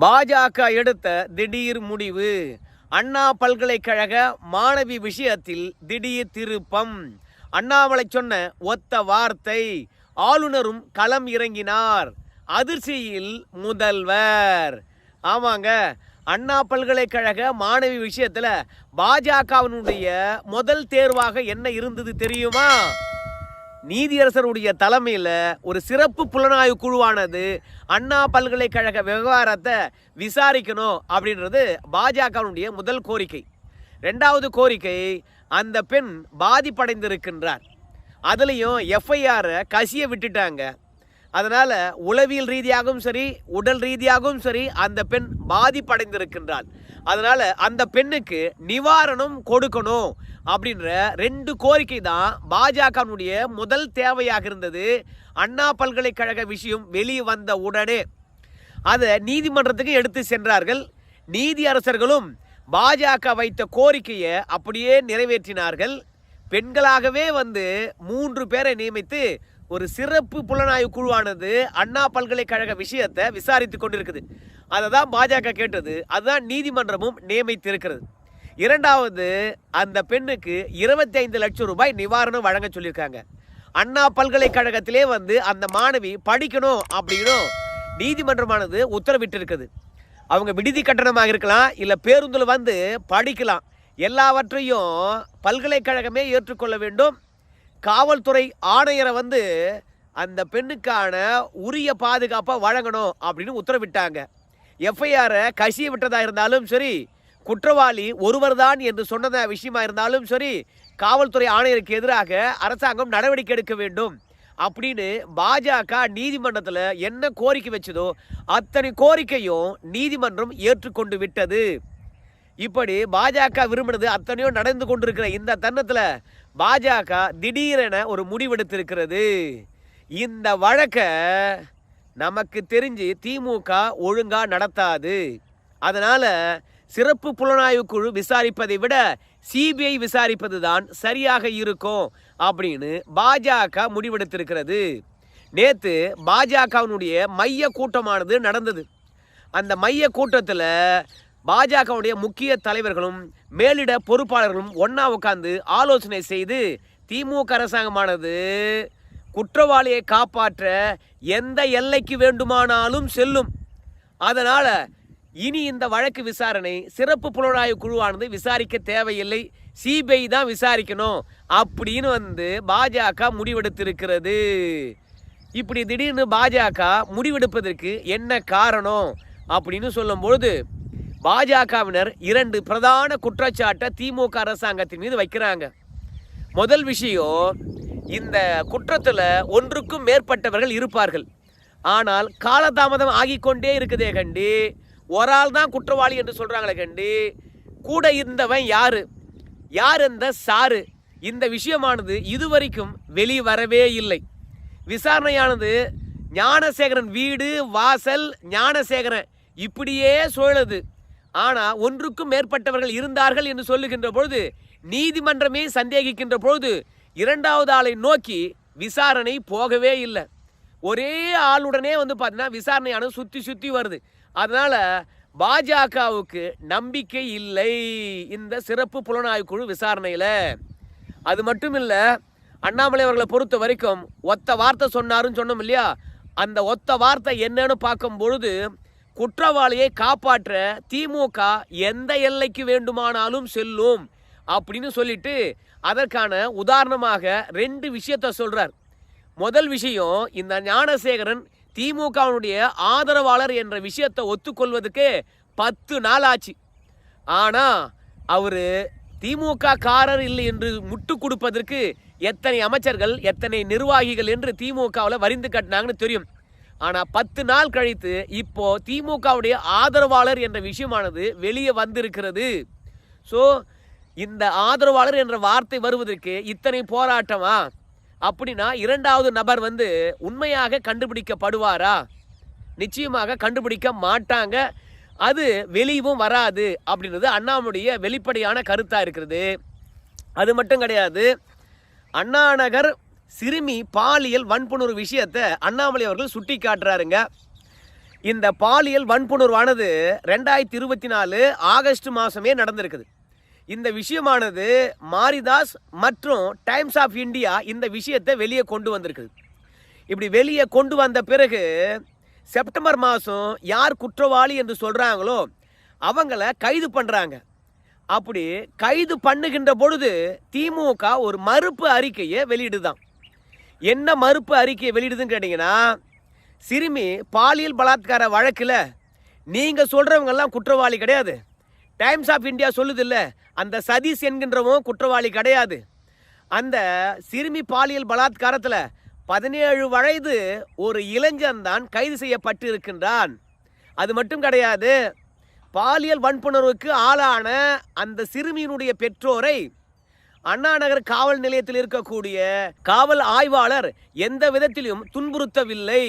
பாஜக எடுத்த திடீர் முடிவு. அண்ணா பல்கலைக்கழக மாணவி விஷயத்தில் திடீர் திருப்பம். அண்ணாமலை சொன்ன ஒத்த வார்த்தை ஆளுநரும் களம் இறங்கினார். அதிர்ச்சியில் முதல்வர். ஆமாங்க அண்ணா பல்கலைக்கழக மாணவி விஷயத்துல பாஜகவினுடைய முதல் தேர்வாக என்ன இருந்தது தெரியுமா? நீதியரசருடைய தலைமையில் ஒரு சிறப்பு புலனாய்வு குழுவானது அண்ணா பல்கலைக்கழக விவகாரத்தை விசாரிக்கணும் அப்படின்றது பாஜகவினுடைய முதல் கோரிக்கை. ரெண்டாவது கோரிக்கை அந்த பெண் பாதிப்படைந்திருக்கின்றார். அதுலேயும் எஃப்ஐஆரை கசிய விட்டுட்டாங்க. அதனால் உளவியல் ரீதியாகவும் சரி உடல் ரீதியாகவும் சரி அந்த பெண் பாதிப்படைந்திருக்கின்றாள். அதனால் அந்த பெண்ணுக்கு நிவாரணம் கொடுக்கணும். அப்படின்ற ரெண்டு கோரிக்கை தான் பாஜகனுடைய முதல் தேவையாக இருந்தது. அண்ணா பல்கலைக்கழக விஷயம் வெளியே வந்த உடனே அதை நீதிமன்றத்துக்கு எடுத்து சென்றார்கள். நீதியரசர்களும் பாஜக வைத்த கோரிக்கையை அப்படியே நிறைவேற்றினார்கள். பெண்களாகவே வந்து மூன்று பேரை நியமித்து ஒரு சிறப்பு புலனாய்வு குழுவானது அண்ணா பல்கலைக்கழக விஷயத்தை விசாரித்து கொண்டிருக்குது. அதை தான் பாஜக கேட்டது. அதுதான் நீதிமன்றமும் நியமித்திருக்கிறது. இரண்டாவது அந்த பெண்ணுக்கு இருபத்தி ஐந்து லட்சம் ரூபாய் நிவாரணம் வழங்க சொல்லியிருக்காங்க. அண்ணா பல்கலைக்கழகத்திலே வந்து அந்த மாணவி படிக்கணும் அப்படின்னும் நீதிமன்றமானது உத்தரவிட்டு இருக்குது அவங்க விடுதி கட்டணமாக இருக்கலாம் இல்லை பேருந்தில் வந்து படிக்கலாம். எல்லாவற்றையும் பல்கலைக்கழகமே ஏற்றுக்கொள்ள வேண்டும். காவல்துறை ஆணையரை வந்து அந்த பெண்ணுக்கான உரிய பாதுகாப்பை வழங்கணும் அப்படின்னு உத்தரவிட்டாங்க. எஃப்ஐஆரை கசிய விட்டதாக இருந்தாலும் சரி குற்றவாளி ஒருவர்தான் என்று சொன்னத விஷயமா இருந்தாலும் சரி காவல்துறை ஆணையருக்கு எதிராக அரசாங்கம் நடவடிக்கை எடுக்க வேண்டும். அப்படின்னு பாஜக நீதிமன்றத்தில் என்ன கோரிக்கை வச்சதோ அத்தனை கோரிக்கையும் நீதிமன்றம் ஏற்றுக்கொண்டு விட்டது. இப்படி பாஜக விரும்பினது அத்தனையோ நடந்து கொண்டிருக்கிற இந்த தருணத்தில் பாஜக திடீரென ஒரு முடிவெடுத்திருக்கிறது. இந்த வழக்கை நமக்கு தெரிஞ்சு திமுக ஒழுங்காக நடத்தாது. அதனால் சிறப்பு புலனாய்வு குழு விசாரிப்பதை விட சிபிஐ விசாரிப்பது தான் சரியாக இருக்கும் அப்படின்னு பாஜக முடிவெடுத்திருக்கிறது. நேற்று பாஜகவினுடைய மைய கூட்டமானது நடந்தது. அந்த மைய கூட்டத்தில் பாஜகவுடைய முக்கிய தலைவர்களும் மேலிட பொறுப்பாளர்களும் ஒன்றா உட்காந்து ஆலோசனை செய்து திமுக அரசாங்கமானது குற்றவாளியை காப்பாற்ற எந்த எல்லைக்கு வேண்டுமானாலும் செல்லும். அதனால் இனி இந்த வழக்கு விசாரணை சிறப்பு புலனாய்வு குழுவானது விசாரிக்க தேவையில்லை. சிபிஐ தான் விசாரிக்கணும். அப்படின்னு வந்து பாஜக முடிவெடுத்திருக்கிறது. இப்படி திடீர்னு பாஜக முடிவெடுப்பதற்கு என்ன காரணம்? அப்படின்னு சொல்லும்பொழுது பாஜகவினர் இரண்டு பிரதான குற்றச்சாட்டை திமுக அரசாங்கத்தின் மீது வைக்கிறாங்க. முதல் விஷயம் இந்த குற்றத்தில் ஒன்றுக்கும் மேற்பட்டவர்கள் இருப்பார்கள். ஆனால் காலதாமதம் ஆகிக்கொண்டே இருக்குதே கண்டி ஒரு ஆள் தான் குற்றவாளி என்று சொல்கிறாங்களே கண்டி. கூட இருந்தவன் யார்? யார் இந்த சாரு? இந்த விஷயமானது இதுவரைக்கும் வெளியே வரவே இல்லை. விசாரணையானது ஞானசேகரன் வீடு வாசல் ஞானசேகரன் இப்படியே சுழலுது ஆனால் ஒன்றுக்கும் மேற்பட்டவர்கள் இருந்தார்கள் என்று சொல்லுகின்ற பொழுது நீதிமன்றமே சந்தேகிக்கின்ற பொழுது இரண்டாவது ஆளை நோக்கி விசாரணை போகவே இல்லை. ஒரே ஆளுடனே வந்து பார்த்தீங்கன்னா விசாரணையானது சுற்றி சுற்றி வருது. அதனால் பாஜகவுக்கு நம்பிக்கை இல்லை இந்த சிறப்பு புலனாய்வு குழு விசாரணையில். அது மட்டும் இல்லை அண்ணாமலை அவர்களை பொறுத்த வரைக்கும் ஒத்த வார்த்தை சொன்னாருன்னு சொன்னோம் இல்லையா? அந்த ஒத்த வார்த்தை என்னன்னு பார்க்கும் பொழுது குற்றவாளியை காப்பாற்ற திமுக எந்த எல்லைக்கு வேண்டுமானாலும் செல்லும் அப்படின்னு சொல்லிட்டு அதற்கான உதாரணமாக ரெண்டு விஷயத்த சொல்கிறார் முதல் விஷயம் இந்த ஞானசேகரன் திமுகவினுடைய ஆதரவாளர் என்ற விஷயத்தை ஒத்துக்கொள்வதற்கு பத்து நாள் ஆச்சு. ஆனால் அவர் திமுக காரர் இல்லை என்று முட்டு கொடுப்பதற்கு எத்தனை அமைச்சர்கள் எத்தனை நிர்வாகிகள் என்று திமுகவில் வரிந்து கட்டினாங்கன்னு தெரியும். ஆனால் பத்து நாள் கழித்து இப்போ திமுகவுடைய ஆதரவாளர் என்ற விஷயமானது வெளியே வந்திருக்கிறது. ஸோ இந்த ஆதரவாளர் என்ற வார்த்தை வருவதற்கு இத்தனை போராட்டமா? அப்படின்னா இரண்டாவது நபர் வந்து உண்மையாக கண்டுபிடிக்கப்படுவாரா? நிச்சயமாக கண்டுபிடிக்க மாட்டாங்க. அது வெளியவும் வராது அப்படின்றது அண்ணாமுடைய வெளிப்படையான கருத்தாக இருக்கிறது அது மட்டும் கிடையாது. அண்ணாநகர் சிறுமி பாலியல் வன்புணர்வு விஷயத்தை அண்ணாமலை அவர்கள் சுட்டி காட்டுறாருங்க இந்த பாலியல் வன்புணர்வானது ரெண்டாயிரத்தி இருபத்தி நாலு ஆகஸ்ட் மாதமே நடந்திருக்குது. இந்த விஷயமானது மாரிதாஸ் மற்றும் டைம்ஸ் ஆஃப் இந்தியா இந்த விஷயத்தை வெளியே கொண்டு வந்திருக்குது. இப்படி வெளியே கொண்டு வந்த பிறகு செப்டம்பர் மாதம் யார் குற்றவாளி என்று சொல்கிறாங்களோ அவங்கள கைது பண்ணுறாங்க அப்படி கைது பண்ணுகின்ற பொழுது திமுக ஒரு மறுப்பு அறிக்கையை வெளியிடுதான். என்ன மறுப்பு அறிக்கையை வெளியிடுதுன்னு கேட்டிங்கன்னா சிறுமி பாலியல் பலாத்கார வழக்கில் நீங்கள் சொல்கிறவங்கெல்லாம் குற்றவாளி கிடையாது. டைம்ஸ் ஆஃப் இந்தியா சொல்லுதில்ல. அந்த சதீஷ் என்கின்றவன் குற்றவாளி கிடையாது. அந்த சிறுமி பாலியல் பலாத்காரத்தில் பதினேழு வயது ஒரு இளைஞன் தான் கைது செய்யப்பட்டு இருக்கின்றான் அது மட்டும் கிடையாது பாலியல் வன்புணர்வுக்கு ஆளான அந்த சிறுமியினுடைய பெற்றோரை அண்ணா நகர் காவல் நிலையத்தில் இருக்கக்கூடிய காவல் ஆய்வாளர் எந்த விதத்திலும் துன்புறுத்தவில்லை.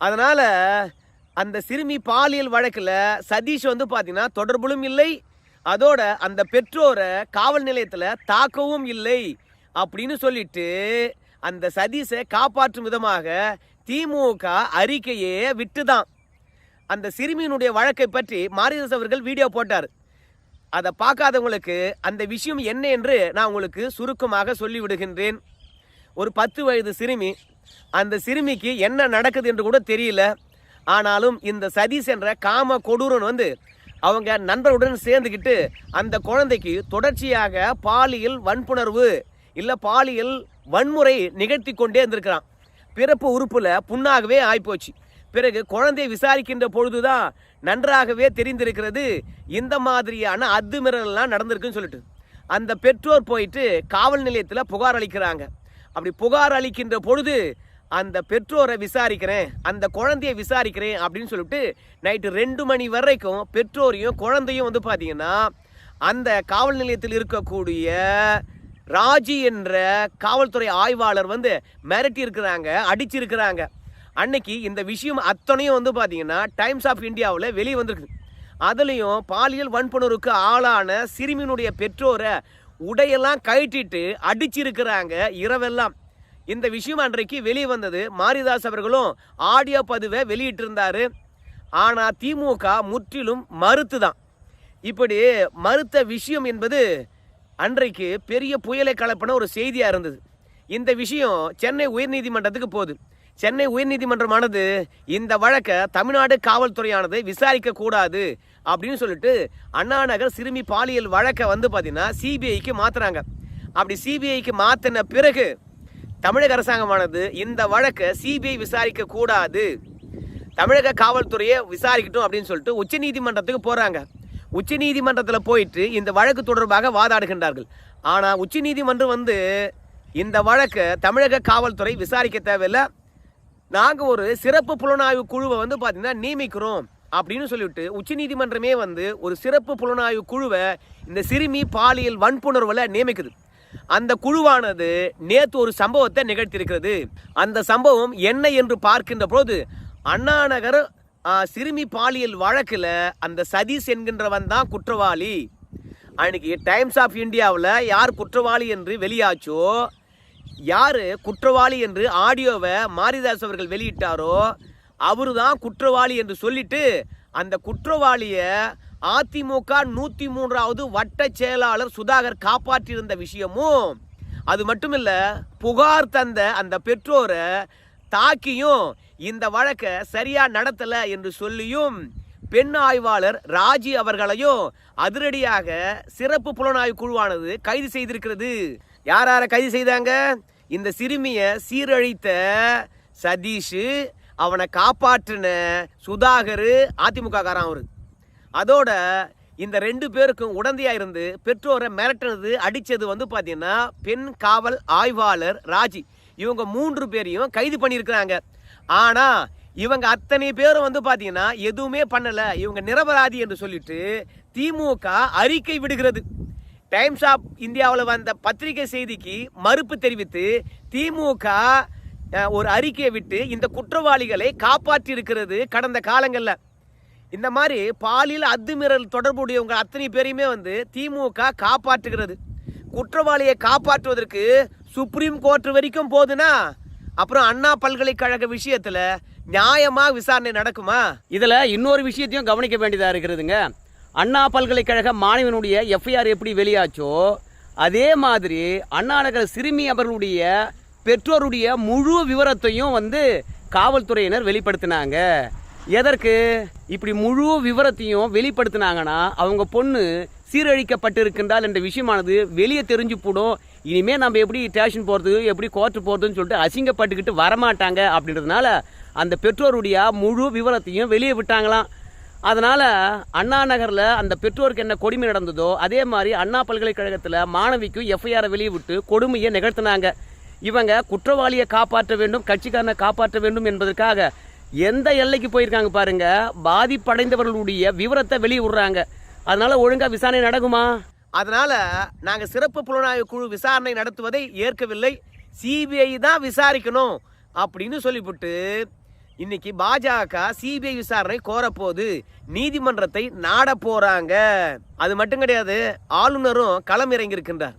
அதனால் அந்த சிறுமி பாலியல் வழக்கில் சதீஷ் வந்து பார்த்தீங்கன்னா தொடர்புலும் இல்லை. அதோட அந்த பெற்றோரை காவல் நிலையத்தில் தாக்கவும் இல்லை அப்படின்னு சொல்லிட்டு அந்த சதீஷை காப்பாற்றும் விதமாக திமுக அறிக்கையே விட்டுதான். அந்த சிறுமியினுடைய வழக்கை பற்றி மாரிதாஸ் அவர்கள் வீடியோ போட்டார். அதை பார்க்காதவங்களுக்கு அந்த விஷயம் என்ன என்று நான் உங்களுக்கு சுருக்கமாக சொல்லி விடுகின்றேன் ஒரு பத்து வயது சிறுமி அந்த சிறுமிக்கு என்ன நடக்குது என்று கூட தெரியல. ஆனாலும் இந்த சதீஷ் என்ற காம கொடூரன் வந்து அவங்க நண்பருடன் சேர்ந்துக்கிட்டு அந்த குழந்தைக்கு தொடர்ச்சியாக பாலியல் வன்புணர்வு இல்லை பாலியல் வன்முறை நிகழ்த்தி கொண்டே இருந்திருக்கிறான். பிறப்பு உறுப்பில் புண்ணாகவே ஆயிப்போச்சு. பிறகு குழந்தையை விசாரிக்கின்ற பொழுதுதான் நன்றாகவே தெரிந்திருக்கிறது இந்த மாதிரியான அத்துமீறல்லாம் நடந்திருக்குன்னு சொல்லிட்டு. அந்த பெற்றோர் போயிட்டு காவல் நிலையத்தில் புகார் அளிக்கிறாங்க. அப்படி புகார் அளிக்கின்ற பொழுது அந்த பெற்றோரை விசாரிக்கிறேன் அந்த குழந்தைய விசாரிக்கிறேன் அப்படின்னு சொல்லிட்டு நைட்டு ரெண்டு மணி வரைக்கும் பெற்றோரையும் குழந்தையும் வந்து பார்த்தீங்கன்னா அந்த காவல் நிலையத்தில் இருக்கக்கூடிய ராஜி என்ற காவல்துறை ஆய்வாளர் வந்து மிரட்டி இருக்கிறாங்க அடிச்சிருக்கிறாங்க. அன்னைக்கு இந்த விஷயம் அத்தனையும் வந்து பார்த்தீங்கன்னா டைம்ஸ் ஆஃப் இந்தியாவில் வெளியே வந்திருக்கு அதுலேயும் பாலியல் வன்புணர்வுக்கு ஆளான சிறுமியினுடைய பெற்றோரை உடையெல்லாம் கழட்டிட்டு அடிச்சிருக்கிறாங்க இரவெல்லாம். இந்த விஷயம் அன்றைக்கு வெளியே வந்தது. மாரிதாஸ் அவர்களும் ஆடியோ பதிவை வெளியிட்டிருந்தாரு. ஆனால் திமுக முற்றிலும் மறுத்து தான் இப்படி மறுத்த விஷயம் என்பது அன்றைக்கு பெரிய புயலை கலப்பின ஒரு செய்தியாக இருந்தது. இந்த விஷயம் சென்னை உயர்நீதிமன்றத்துக்கு போகுது. சென்னை உயர்நீதிமன்றமானது இந்த வழக்கை தமிழ்நாடு காவல்துறையானது விசாரிக்க கூடாது அப்படின்னு சொல்லிட்டு அண்ணா நகர் சிறுமி பாலியல் வழக்கை வந்து பார்த்தீங்கன்னா சிபிஐக்கு மாற்றுறாங்க அப்படி சிபிஐக்கு மாற்றின பிறகு தமிழக அரசாங்கமானது இந்த வழக்கை சிபிஐ விசாரிக்க கூடாது. தமிழக காவல்துறையை விசாரிக்கட்டும் அப்படின்னு சொல்லிட்டு உச்சநீதிமன்றத்துக்கு போகிறாங்க உச்சநீதிமன்றத்தில் போயிட்டு இந்த வழக்கு தொடர்பாக வாதாடுகின்றார்கள். ஆனால் உச்சநீதிமன்றம் வந்து இந்த வழக்கை தமிழக காவல்துறை விசாரிக்க தேவையில்லை. நாங்கள் ஒரு சிறப்பு புலனாய்வு குழுவை வந்து பார்த்தீங்கன்னா நியமிக்கிறோம் அப்படின்னு சொல்லிவிட்டு உச்சநீதிமன்றமே வந்து ஒரு சிறப்பு புலனாய்வு குழுவை இந்த சிறுமி பாலியல் வன்புணர்வில் நியமிக்குது. அந்த குழுவானது நேற்று ஒரு சம்பவத்தை நிகழ்த்தியிருக்கிறது. அந்த சம்பவம் என்ன என்று பார்க்கின்ற போது அண்ணாநகர் சிறுமி பாலியல் வழக்கில் அந்த சதீஷ் என்கின்றவன் தான் குற்றவாளி. அன்னைக்கு டைம்ஸ் ஆஃப் இந்தியாவில் யார் குற்றவாளி என்று வெளியாச்சோ யார் குற்றவாளி என்று ஆடியோவை மாரிதாஸ் அவர்கள் வெளியிட்டாரோ அவரு தான் குற்றவாளி என்று சொல்லிட்டு அந்த குற்றவாளியை அதிமுக நூற்றி மூன்றாவது வட்ட செயலாளர் சுதாகர் காப்பாற்றியிருந்த விஷயமும் அது மட்டும் இல்ல புகார் தந்த அந்த பெற்றோரை தாக்கியும் இந்த வழக்கை சரியா நடத்தல என்று சொல்லியும் பெண் ஆய்வாளர் ராஜி அவர்களையும் அதிரடியாக சிறப்பு புலனாய்வு குழுவானது கைது செய்திருக்கிறது. யார் யாரை கைது செய்தாங்க? இந்த சிறுமியை சீரழித்த சதீஷ் அவனை காப்பாற்றின சுதாகர் அதிமுக காரன் அவரு. அதோட இந்த ரெண்டு பேருக்கும் உடந்தையாக இருந்து பெற்றோரை மிரட்டுறது அடித்தது வந்து பார்த்தீங்கன்னா பெண் காவல் ஆய்வாளர் ராஜி. இவங்க மூன்று பேரையும் கைது பண்ணியிருக்கிறாங்க. ஆனால் இவங்க அத்தனை பேரும் வந்து பார்த்தீங்கன்னா எதுவுமே பண்ணலை. இவங்க நிரபராதி என்று சொல்லிட்டு திமுக அறிக்கை விடுகிறது. டைம்ஸ் ஆஃப் இந்தியாவில் வந்த பத்திரிகை செய்திக்கு மறுப்பு தெரிவித்து திமுக ஒரு அறிக்கையை விட்டு இந்த குற்றவாளிகளை காப்பாற்றி இருக்கிறது கடந்த காலங்களில். இந்த மாதிரி பாலியல் அத்துமீறல் தொடர்புடையவங்க அத்தனை பேரையுமே வந்து திமுக காப்பாற்றுகிறது. குற்றவாளியை காப்பாற்றுவதற்கு சுப்ரீம் கோர்ட் வரைக்கும் போகுதுன்னா அப்புறம் அண்ணா பல்கலைக்கழக விஷயத்துல நியாயமா விசாரணை நடக்குமா? இதில் இன்னொரு விஷயத்தையும் கவனிக்க வேண்டியதாக இருக்கிறதுங்க அண்ணா பல்கலைக்கழக மாணவனுடைய எஃப்ஐஆர் எப்படி வெளியாச்சோ அதே மாதிரி அண்ணா நகர் சிறுமி அவர்களுடைய பெற்றோருடைய முழு விவரத்தையும் வந்து காவல்துறையினர் வெளிப்படுத்தினாங்க. எதற்கு? இப்படி முழு விவரத்தையும் வெளிப்படுத்தினாங்கன்னா அவங்க பொண்ணு சீரழிக்கப்பட்டிருக்கின்றால் என்ற விஷயமானது வெளியே தெரிஞ்சு போடும் இனிமே நம்ம எப்படி ஸ்டேஷன் போகிறது எப்படி கோர்ட்டு போகிறதுன்னு சொல்லிட்டு அசிங்கப்பட்டுக்கிட்டு வரமாட்டாங்க அப்படின்றதுனால அந்த பெற்றோருடைய முழு விவரத்தையும் வெளியே விட்டாங்களாம். அதனால் அண்ணா நகரில் அந்த பெற்றோருக்கு என்ன கொடுமை நடந்ததோ அதே மாதிரி அண்ணா பல்கலைக்கழகத்தில் மாணவிக்கும் எஃப்ஐஆரை வெளியே விட்டு கொடுமையை நிகழ்த்தினாங்க. இவங்க குற்றவாளியை காப்பாற்ற வேண்டும் கட்சிக்காரனை காப்பாற்ற வேண்டும் என்பதற்காக எந்த எல்லைக்கு போயிருக்காங்க பாருங்க? பாதிப்படைந்தவர்களுடைய விவரத்தை வெளியே விடுறாங்க. அதனால ஒழுங்கா விசாரணை நடக்குமா? அதனால நாங்க சிறப்பு புலனாய்வு குழு விசாரணை நடத்துவதை ஏற்கவில்லை. சிபிஐ தான் விசாரிக்கணும் அப்படின்னு சொல்லிவிட்டு இன்னைக்கு பாஜக சிபிஐ விசாரணை கோரப்போது நீதிமன்றத்தை நாட போறாங்க. அது மட்டும் கிடையாது ஆளுநரும் களம் இறங்கியிருக்கின்றார்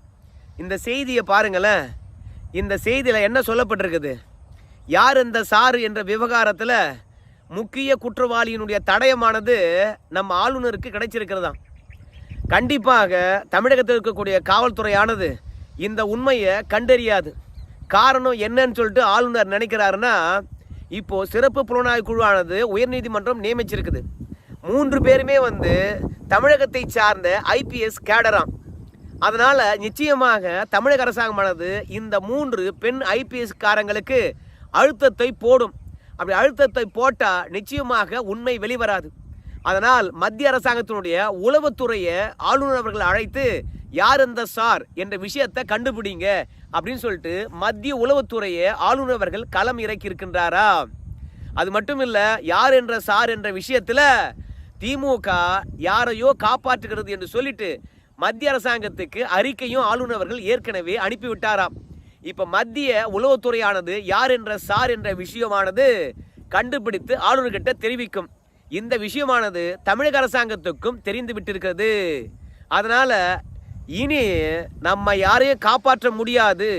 இந்த செய்தியை பாருங்களேன். இந்த செய்தியில் என்ன சொல்லப்பட்டிருக்குது? யார் இந்த சாரு என்ற விவகாரத்தில் முக்கிய குற்றவாளியினுடைய தடயமானது நம்ம ஆளுநருக்கு கிடைச்சிருக்கிறதாம். கண்டிப்பாக தமிழகத்தில் இருக்கக்கூடிய காவல்துறையானது இந்த உண்மையை கண்டறியாது. காரணம் என்னன்னு சொல்லிட்டு ஆளுநர் நினைக்கிறாருன்னா இப்போது சிறப்பு புலனாய்வு குழுவானது உயர்நீதிமன்றம் நியமிச்சிருக்குது. மூன்று பேருமே வந்து தமிழகத்தை சார்ந்த ஐபிஎஸ் கேடராம். அதனால் நிச்சயமாக தமிழக அரசாங்கமானது இந்த மூன்று பெண் ஐபிஎஸ் காரங்களுக்கு அழுத்தத்தை போடும். அப்படி அழுத்தத்தை போட்டால் நிச்சயமாக உண்மை வெளிவராது. அதனால் மத்திய அரசாங்கத்தினுடைய உளவுத்துறையை ஆளுநர் அவர்கள் அழைத்து யார் இந்த சார்? என்ற விஷயத்தை கண்டுபிடிங்க. அப்படின்னு சொல்லிட்டு மத்திய உளவுத்துறையை ஆளுநர் அவர்கள் களம் இறக்கி இருக்கின்றாரா அது மட்டும் இல்லை யார் என்ற சார் என்ற விஷயத்தில் திமுக யாரையோ காப்பாற்றுகிறது என்று சொல்லிட்டு மத்திய அரசாங்கத்துக்கு அறிக்கையும் ஆளுநர் அவர்கள் ஏற்கனவே அனுப்பிவிட்டாராம். இப்போ மத்திய உளவுத்துறையானது யார் என்ற சார் என்ற விஷயமானது கண்டுபிடித்து ஆளுநர்கிட்ட தெரிவிக்கும். இந்த விஷயமானது தமிழக அரசாங்கத்துக்கும் தெரிந்து விட்டிருக்கிறது. அதனால் இனி நம்ம யாரையும் காப்பாற்ற முடியாது.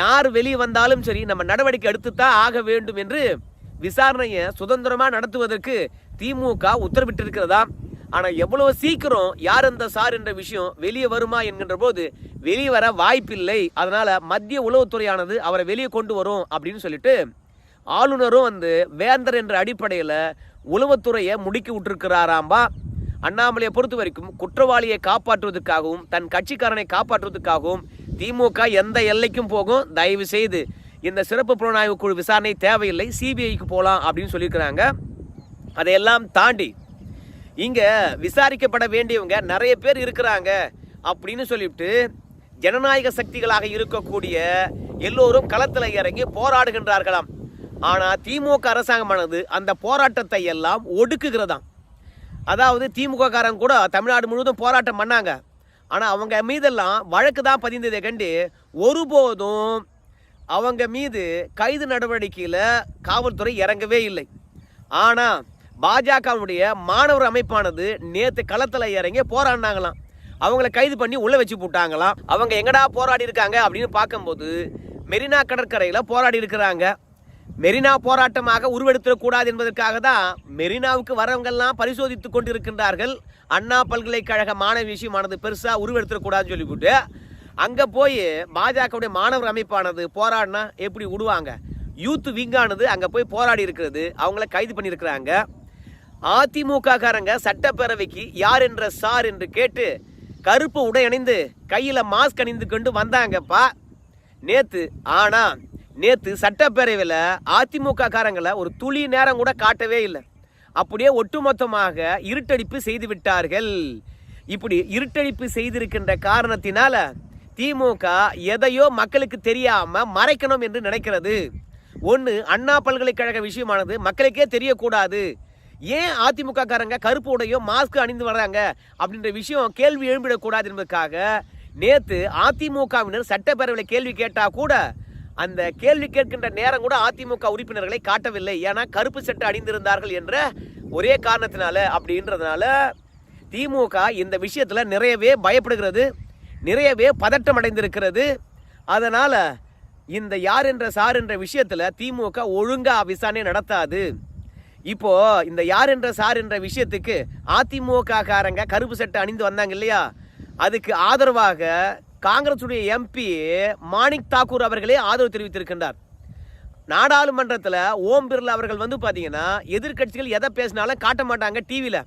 யார் வெளியே வந்தாலும் சரி நம்ம நடவடிக்கை எடுத்துத்தான் ஆக வேண்டும் என்று விசாரணையை சுதந்திரமாக நடத்துவதற்கு திமுக உத்தரவிட்டிருக்கிறதா ஆனால் எவ்வளவு சீக்கிரம் யார் அந்த சார் என்ற விஷயம் வெளியே வருமா என்கின்ற போது வெளியே வர வாய்ப்பில்லை. அதனால மத்திய உளவுத்துறையானது அவரை வெளியே கொண்டு வரும் அப்படின்னு சொல்லிட்டு ஆளுநரும் வந்து வேந்தர் என்ற அடிப்படையில் உளவுத்துறையை முடுக்கி விட்டுருக்கிறாராம்பா. அண்ணாமலையை பொறுத்த வரைக்கும் குற்றவாளியை காப்பாற்றுவதற்காகவும் தன் கட்சிக்காரனை காப்பாற்றுவதற்காகவும் திமுக எந்த எல்லைக்கும் போகும். தயவு செய்து இந்த சிறப்பு புலனாய்வு குழு விசாரணை தேவையில்லை. சிபிஐக்கு போகலாம் அப்படின்னு சொல்லியிருக்கிறாங்க. அதையெல்லாம் தாண்டி இங்க விசாரிக்கப்பட வேண்டியவங்க நிறைய பேர் இருக்கிறாங்க அப்படின்னு சொல்லிவிட்டு ஜனநாயக சக்திகளாக இருக்கக்கூடிய எல்லோரும் களத்தில் இறங்கி போராடுகின்றார்களாம். ஆனால் திமுக அரசாங்கமானது அந்த போராட்டத்தை எல்லாம் ஒடுக்குகிறதாம். அதாவது திமுக காரங்க கூட தமிழ்நாடு முழுவதும் போராட்டம் பண்ணாங்க. ஆனால் அவங்க மீதெல்லாம் வழக்கு தான் பதிந்ததை கண்டு ஒருபோதும் அவங்க மீது கைது நடவடிக்கையில் காவல்துறை இறங்கவே இல்லை. ஆனால் பாஜகவுடைய மாணவர் அமைப்பானது நேற்று களத்தில் இறங்கி போராடினாங்களாம். அவங்கள கைது பண்ணி உள்ளே வச்சு போட்டாங்களாம். அவங்க எங்கடா போராடி இருக்காங்க அப்படின்னு பார்க்கும்போது மெரினா கடற்கரையில் போராடி இருக்கிறாங்க. மெரினா போராட்டமாக உருவெடுத்துடக்கூடாது என்பதற்காக தான் மெரினாவுக்கு வரவங்கெல்லாம் பரிசோதித்து கொண்டிருக்கின்றார்கள். அண்ணா பல்கலைக்கழக மாணவ விஷயமானது பெருசாக உருவெடுத்துடக்கூடாதுன்னு சொல்லிவிட்டு அங்கே போய் பாஜகவுடைய மாணவர் அமைப்பானது போராடினா எப்படி விடுவாங்க யூத் விங்கானது அங்கே போய் போராடி இருக்கிறது. அவங்கள கைது பண்ணியிருக்கிறாங்க. அதிமுக காரங்க சட்டப்பேரவைக்கு யார் என்ற சார் என்று கேட்டு கருப்பு உடை அணிந்து கையில் மாஸ்க் அணிந்து கொண்டு வந்தாங்கப்பா. நேத்து ஆனா நேத்து சட்டப்பேரவையில் அதிமுக காரங்களை ஒரு துளி நேரம் கூட காட்டவே இல்லை. அப்படியே ஒட்டுமொத்தமாக இருட்டடிப்பு செய்து விட்டார்கள். இப்படி இருட்டடிப்பு செய்திருக்கின்ற காரணத்தினால திமுக எதையோ மக்களுக்கு தெரியாம மறைக்கணும் என்று நினைக்கிறது. ஒன்று அண்ணா பல்கலைக்கழக விஷயமானது மக்களுக்கே தெரியக்கூடாது. ஏன் அதிமுக காரங்க கருப்பு உடையோ மாஸ்க் அணிந்து வர்றாங்க அப்படின்ற விஷயம் கேள்வி எழும்பிடக்கூடாது என்பதற்காக நேத்து அதிமுகவினர் சட்டப்பேரவையில் கேள்வி கேட்டா கூட அந்த கேள்வி கேட்கின்ற நேரம் கூட அதிமுக உறுப்பினர்களை காட்டவில்லை. ஏன்னா கருப்பு சட்டை அணிந்திருந்தார்கள் என்ற ஒரே காரணத்தினால அப்படின்றதுனால திமுக இந்த விஷயத்துல நிறையவே பயப்படுகிறது நிறையவே பதட்டம் அடைந்திருக்கிறது. அதனால இந்த யார் என்ற சார் என்ற விஷயத்துல திமுக ஒழுங்கா விசாரணை நடத்தாது. இப்போ இந்த யார் என்ற சார் என்ற விஷயத்துக்கு அதிமுக காரங்க கருப்பு சட்டை அணிந்து வந்தாங்க இல்லையா? அதுக்கு ஆதரவாக காங்கிரசுடைய எம்பி மாணிக் தாக்கூர் அவர்களே ஆதரவு தெரிவித்திருக்கின்றார். நாடாளுமன்றத்தில் ஓம் பிர்லா அவர்கள் வந்து பார்த்தீங்கன்னா எதிர்க்கட்சிகள் எதை பேசினாலும் காட்ட மாட்டாங்க டிவியில்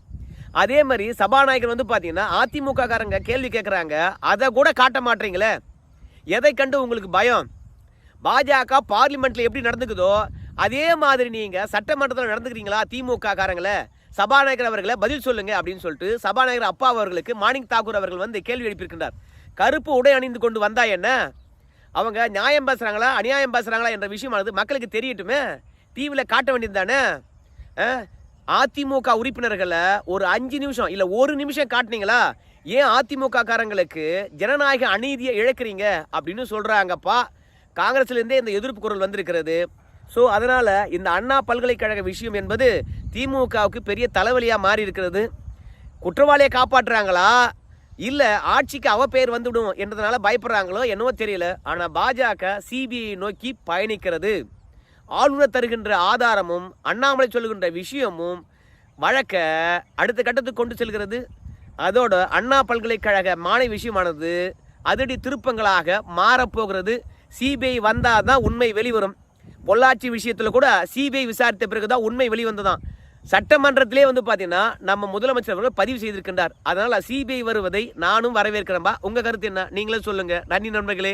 அதே மாதிரி சபாநாயகர் வந்து பார்த்தீங்கன்னா அதிமுக காரங்க கேள்வி கேட்குறாங்க அதை கூட காட்ட மாட்டீங்களே. எதை கண்டு உங்களுக்கு பயம்? பாஜக பார்லிமெண்ட்டில் எப்படி நடந்துக்குதோ அதே மாதிரி நீங்கள் சட்டமன்றத்தில் நடந்துக்கிறீங்களா? திமுக காரங்களை சபாநாயகர் அவர்களை பதில் சொல்லுங்க அப்படின்னு சொல்லிட்டு சபாநாயகர் அப்பா அவர்களுக்கு மாணிக் தாக்கூர் அவர்கள் வந்து கேள்வி எழுப்பியிருக்கின்றார். கருப்பு உடை அணிந்து கொண்டு வந்தா என்ன? அவங்க நியாயம் பேசுறாங்களா அநியாயம் பேசுகிறாங்களா என்ற விஷயமானது மக்களுக்கு தெரியட்டுமே? டிவியில் காட்ட வேண்டியது தானே? அதிமுக உறுப்பினர்களை ஒரு அஞ்சு நிமிஷம் இல்லை ஒரு நிமிஷம் காட்டுனீங்களா? ஏன் அதிமுக காரங்களுக்கு ஜனநாயக அநீதியை இழக்கிறீங்க அப்படின்னு சொல்கிறாங்கப்பா காங்கிரஸ்லேருந்தே இந்த எதிர்ப்பு குரல் வந்திருக்கிறது. ஸோ அதனால் இந்த அண்ணா பல்கலைக்கழக விஷயம் என்பது திமுகவுக்கு பெரிய தலைவலியாக மாறி இருக்கிறது. குற்றவாளியை காப்பாற்றுறாங்களா? இல்லை ஆட்சிக்கு அவ பேர் வந்துவிடும் என்றதுனால பயப்படுறாங்களோ என்னவோ தெரியல. ஆனால் பாஜக சிபிஐ நோக்கி பயணிக்கிறது. ஆளுநர் தருகின்ற ஆதாரமும் அண்ணாமலை சொல்லுகின்ற விஷயமும் வழக்க அடுத்த கட்டத்துக்கு கொண்டு செல்கிறது. அதோட அண்ணா பல்கலைக்கழக மாணவி விஷயமானது அதிரடி திருப்பங்களாக மாறப்போகிறது. சிபிஐ வந்தால் தான் உண்மை வெளிவரும். பொள்ளாச்சி விஷயத்தில் கூட சிபிஐ விசாரித்த பிறகு தான் உண்மை வெளிவந்ததான் சட்டமன்றத்திலே வந்து பார்த்தீங்கன்னா நம்ம முதலமைச்சர் அவர்கள் பதிவு செய்திருக்கின்றார். அதனால் சிபிஐ வருவதை நானும் வரவேற்கிறேன்பா. உங்கள் கருத்து என்ன? நீங்களே சொல்லுங்கள் நன்றி நண்பர்களே.